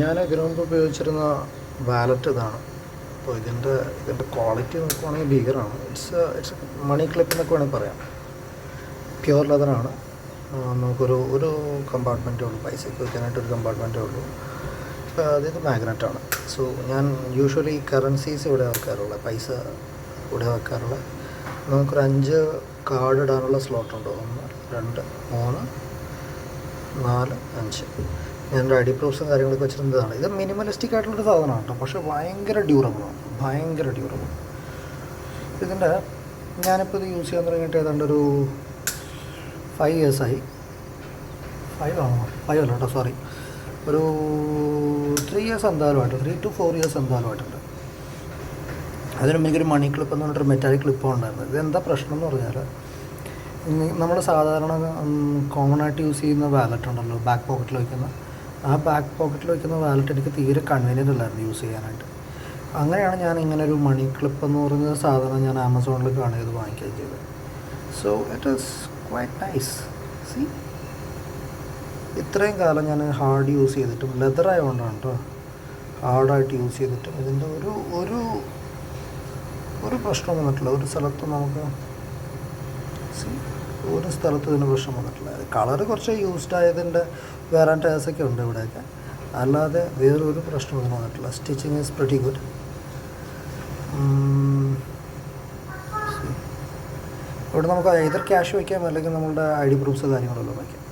ഞാൻ ഇതിനു മുമ്പ് ഉപയോഗിച്ചിരുന്ന വാലറ്റ് ഇതാണ്. അപ്പോൾ ഇതിന്റെ ഇതിന്റെ ക്വാളിറ്റി നോക്കുവാണെങ്കിൽ ഭീകരമാണ് ഇറ്റ്സ് ഇറ്റ്സ് മണി ക്ലിപ്പ് എന്നൊക്കെ വേണമെങ്കിൽ പറയാം. പ്യുവർ ലെതറാണ് നമുക്കൊരു ഒരു കമ്പാർട്ട്മെന്റേ ഉള്ളൂ. പൈസയ്ക്ക് വയ്ക്കാനായിട്ട് ഒരു കമ്പാർട്ട്മെന്റേ ഉള്ളൂ. അതായത് മാഗ്നറ്റാണ് സോ ഞാൻ യൂഷ്വലി കറൻസീസ് ഇവിടെ വെക്കാറുള്ളത് പൈസ ഇവിടെ വെക്കാറുള്ളത് നമുക്കൊരു അഞ്ച് കാർഡ് ഇടാനുള്ള സ്ലോട്ട് ഉണ്ട്? ഒന്ന് രണ്ട് മൂന്ന് നാല് അഞ്ച്. ഐ ഡി പ്രൂഫ്സും കാര്യങ്ങളൊക്കെ വെച്ചിരുന്നതാണ്. ഇത് മിനിമലിസ്റ്റിക് ആയിട്ടുള്ളൊരു സാധനമാണ് കേട്ടോ. പക്ഷേ ഭയങ്കര ഡ്യൂറബിളാണ് ഭയങ്കര ഡ്യൂറബിൾ ഇതിന്റെ ഞാനിപ്പോൾ ഇത് യൂസ് ചെയ്യാൻ തുടങ്ങിയിട്ട് ഏതാണ്ട് ഒരു ഫൈവ് ഇയേഴ്സായി ഫൈവ് ആണോ? ഫൈവ് അല്ല കേട്ടോ സോറി ഒരു ത്രീ ഇയേഴ്സ് എന്തായാലുമായിട്ട് ത്രീ ടു ഫോർ ഇയേഴ്സ് എന്തായാലുമായിട്ടുണ്ട് അതിന് എനിക്കൊരു മണി ക്ലിപ്പ് എന്ന് പറഞ്ഞിട്ടൊരു മെറ്റാലിക് ക്ലിപ്പ് ഉണ്ടായിരുന്നു ഇതെന്താ പ്രശ്നം എന്ന് പറഞ്ഞാൽ നമ്മൾ സാധാരണ കോമൺ ആയിട്ട് യൂസ് ചെയ്യുന്ന വാലറ്റ് ഉണ്ടല്ലോ ബാക്ക് പോക്കറ്റിൽ വയ്ക്കുന്ന ആ ബാക്ക് പോക്കറ്റിൽ വയ്ക്കുന്ന വാലറ്റ് എനിക്ക് തീരെ കൺവീനിയന്റ് അല്ലായിരുന്നു യൂസ് ചെയ്യാനായിട്ട്. അങ്ങനെയാണ് ഞാൻ ഇങ്ങനെ ഒരു മണി ക്ലിപ്പ് എന്ന് പറയുന്ന സാധനം ഞാൻ ആമസോണിൽ കാണുക ഇത് വാങ്ങിക്കുകയും ചെയ്തത്. So it is quite nice C ഇത്രയും കാലം ഞാൻ ഹാർഡ് യൂസ് ചെയ്തിട്ടും ലെതർ ആയതുകൊണ്ടാണ് കേട്ടോ ഹാർഡായിട്ട് യൂസ് ചെയ്തിട്ടും ഇതിന്റെ ഒരു ഒരു ഒരു പ്രശ്നം വന്നിട്ടില്ല. ഒരു സ്ഥലത്ത് നമുക്ക് see, ഒരു സ്ഥലത്ത് ഇതിന് പ്രശ്നം വന്നിട്ടില്ല. കളറ് കുറച്ച് യൂസ്ഡ് ആയതിന്റെ വേറെ ടേസൊക്കെ ഉണ്ട് ഇവിടെയൊക്കെ. അല്ലാതെ വേറൊരു പ്രശ്നം ഇതിന് വന്നിട്ടില്ല സ്റ്റിച്ചിങ് ഈസ് പ്രിറ്റി ഗുഡ് ഇവിടെ നമുക്ക് ഏതൊരു ക്യാഷ് വയ്ക്കാം അല്ലെങ്കിൽ നമ്മളുടെ ഐ ഡി പ്രൂഫ്സ് കാര്യങ്ങളെല്ലാം വയ്ക്കാം.